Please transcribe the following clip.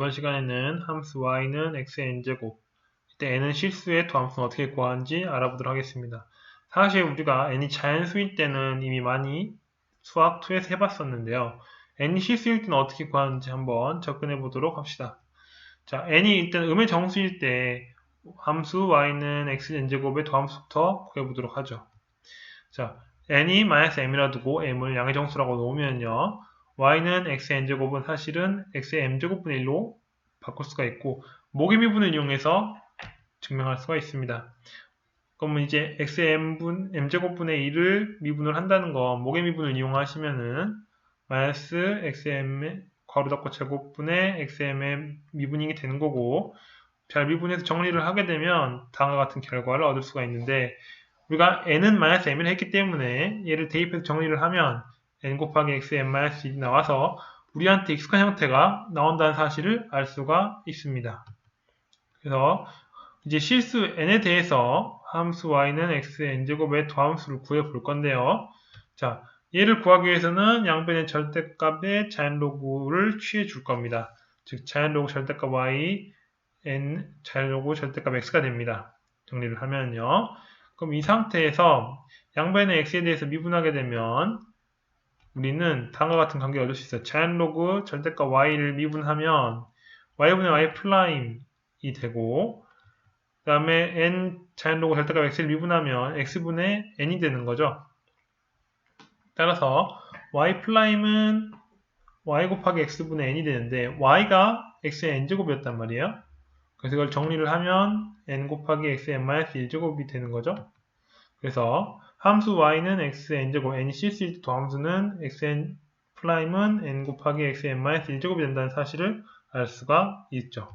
이번 시간에는 함수 y는 x의 n제곱 이때 n은 실수의 도함수는 어떻게 구하는지 알아보도록 하겠습니다. 사실 우리가 n이 자연수일 때는 이미 많이 수학 2에서 해봤었는데요. n이 실수일 때는 어떻게 구하는지 한번 접근해 보도록 합시다. 자, n이 일단 음의 정수일 때 함수 y는 x n제곱의 도함수부터 구해보도록 하죠. 자, n이 마이너스 m이라 두고 m을 양의 정수라고 놓으면요. Y는 x n제곱은 사실은 x의 m제곱분의 1로 바꿀 수가 있고 모의 미분을 이용해서 증명할 수가 있습니다. 그러면 이제 x의 m분, m제곱분의 1을 미분을 한다는 거 모의 미분을 이용하시면은 마이너스 xm 괄호 닫고 제곱분의 xm의 미분이 되는 거고 잘 미분해서 정리를 하게 되면 다음과 같은 결과를 얻을 수가 있는데 우리가 n은 마이너스 m을 했기 때문에 얘를 대입해서 정리를 하면 n 곱하기 xn-1이 나와서 우리한테 익숙한 형태가 나온다는 사실을 알 수가 있습니다. 그래서 이제 실수 n에 대해서 함수 y는 x의 n제곱의 도함수를 구해 볼 건데요. 자, 얘를 구하기 위해서는 양변의 절대값의 자연로그를 취해 줄 겁니다. 즉 자연로그 절대값 y n 자연로그 절대값 x가 됩니다. 정리를 하면요. 그럼 이 상태에서 양변의 x에 대해서 미분하게 되면 우리는 다음과 같은 관계를 얻을 수 있어요. 자연 로그 절대값 y를 미분하면 y분의 y 프라임이 되고 그 다음에 n 자연 로그 절대값 x를 미분하면 x분의 n이 되는 거죠. 따라서 y 프라임은 y 곱하기 x분의 n이 되는데 y가 x의 n제곱이었단 말이에요. 그래서 이걸 정리를 하면 n 곱하기 x의 n-1제곱이 되는 거죠. 그래서 함수 y는 x의 n제곱 n이 실수일 때 도함수는 xn 프라임은 n 곱하기 xn-1제곱이 된다는 사실을 알 수가 있죠.